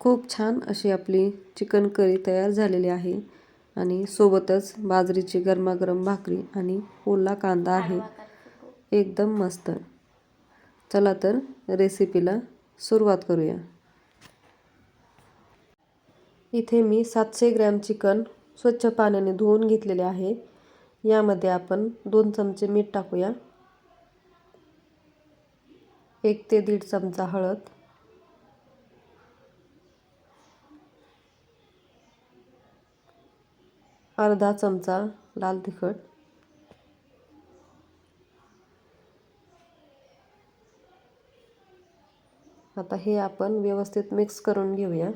खूप छान अशी आपली चिकन करी तयार झालेली आहे. आणि सोबतच बाजरीची गरमागरम भाकरी आणि ओला कांदा आहे. एकदम मस्त. चला तर रेसिपीला सुरुवात करूया. इथे मी सातशे ग्रॅम चिकन स्वच्छ पाण्याने धुवून घेतलेले आहे. यामध्ये आपण दोन चमचे मीठ टाकूया. एक ते दीड चमचा हळद. अर्धा चमचा लाल तिखट. आता हे आपण व्यवस्थित मिक्स करून घेऊया.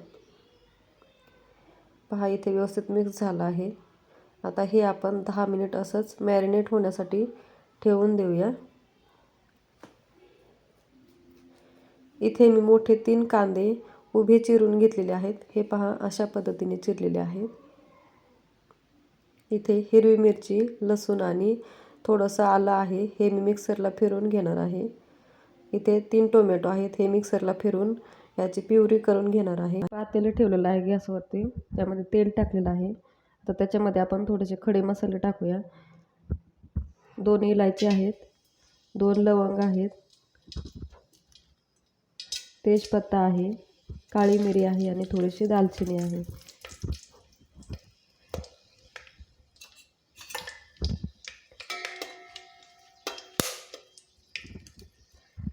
पहा इथे व्यवस्थित मिक्स झालं आहे. आता हे आपण दहा मिनिट असंच मॅरिनेट होण्यासाठी ठेवून देऊया. इथे मी मोठे तीन कांदे उभे चिरून घेतलेले आहेत. हे पहा अशा पद्धतीने चिरलेले आहेत. इथे हिरवी मिरची लसूण आणि थोडंसं आलं आहे. हे मी मिक्सरला फिरून घेणार आहे. इथे तीन टोमॅटो आहेत. हे मिक्सरला फिरून याची प्युरी करून घेणार आहे. पातेलं ठेवलेलं आहे गॅसवरती. त्यामध्ये तेल टाकलेलं आहे. तर त्याच्यामध्ये आपण थोडेसे खडे मसाले टाकूया. दोन इलायची आहेत. दोन लवंग आहेत. तेजपत्ता आहे. काळी मिरी आहे आणि थोडीशी दालचिनी आहे.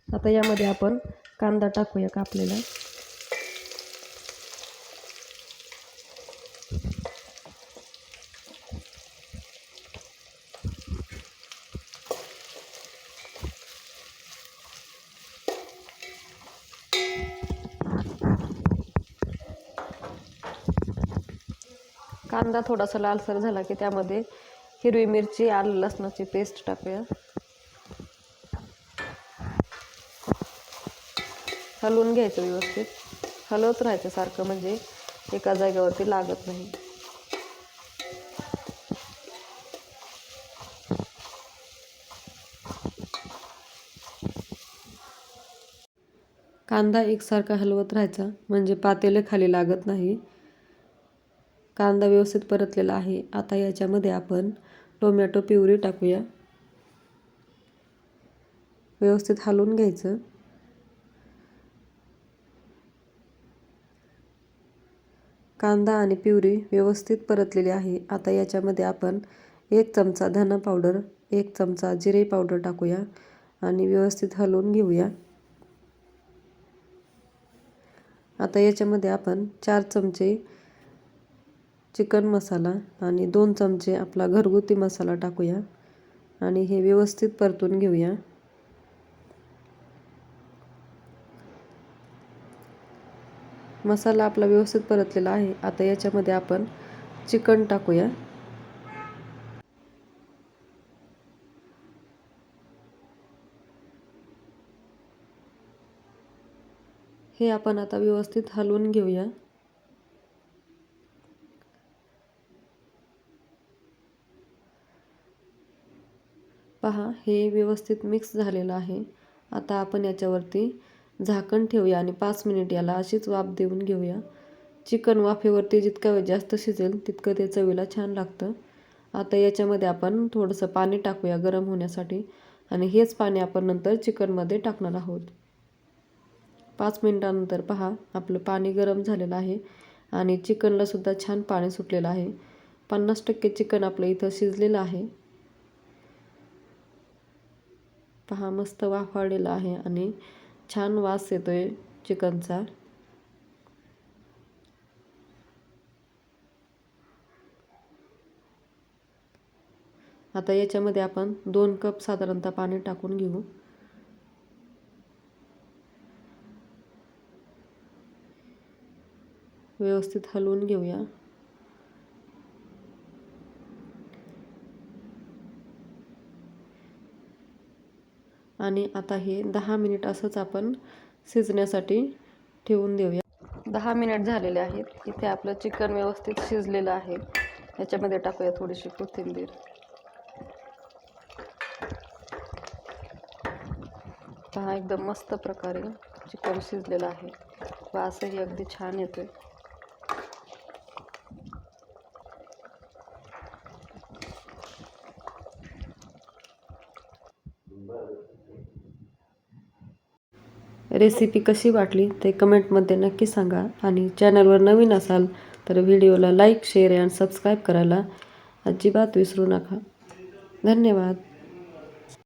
आता यामध्ये आपण कांदा टाकूया कापलेला. कांदा थोडासा लालसर झाला की त्यामध्ये हिरवी मिरची आलं लसणाची पेस्ट टाकूया. हलवून घ्यायचं व्यवस्थित. हलवत राहायचं सारखं म्हणजे एका जागेवरती लागत नाही. कांदा एकसारखा हलवत राहायचा म्हणजे पातेले खाली लागत नाही. कांदा व्यवस्थित परतलेला आहे. आता याच्यामध्ये आपण टोमॅटो प्युरी टाकूया. व्यवस्थित हलवून घ्यायचं. कांदा आणि प्युरी व्यवस्थित परतलेली आहे. आता याच्यामध्ये आपण एक चमचा धना पावडर एक चमचा जिरे पावडर टाकूया आणि व्यवस्थित हलवून घेऊया. आता याच्यामध्ये आपण चार चमचे चिकन मसाला आणि दोन चमचे आपला घरगुती मसाला टाकूया आणि हे व्यवस्थित परतून घेऊया. मसाला आपला व्यवस्थित परतलेला आहे. आता याच्यामध्ये आपण चिकन टाकूया. हे आपण आता व्यवस्थित हलवून घेऊया. पहा हे व्यवस्थित मिक्स झालेलं आहे. आता आपण याच्यावरती झाकण ठेवूया आणि पाच मिनिट याला अशीच वाफ देऊन घेऊया. चिकन वाफेवरती जितका वेळ जास्त शिजेल तितकं ते चवीला छान लागतं. आता याच्यामध्ये आपण थोडंसं पाणी टाकूया गरम होण्यासाठी आणि हेच पाणी आपण नंतर चिकनमध्ये टाकणार आहोत. पाच मिनटानंतर पहा आपलं पाणी गरम झालेलं आहे आणि चिकनलासुद्धा छान पाणी सुटलेलं आहे. पन्नास टक्के चिकन आपलं इथं शिजलेलं आहे. पहा मस्त वाफाळलेलं आहे आणि छान वास येतोय चिकनचा. आता याच्यामध्ये आपण दोन कप साधारणतः पाणी टाकून घेऊ. व्यवस्थित हलवून घेऊया. आणि आता हे दहा मिनिट असंच आपण शिजण्यासाठी ठेवून देऊया. दहा मिनिट झालेले आहेत. इथे आपलं चिकन व्यवस्थित शिजलेलं आहे. याच्यामध्ये टाकूया थोडीशी कोथिंबीर. पहा एकदम मस्त प्रकारे चिकन शिजलेलं आहे. वासही अगदी छान येतोय. रेसिपी कशी वाटली ते कमेंटमध्ये नक्की सांगा. आणि चॅनलवर नवीन असाल तर व्हिडिओला लाईक शेअर अँड सबस्क्राईब करायला अजिबात विसरू नका. धन्यवाद.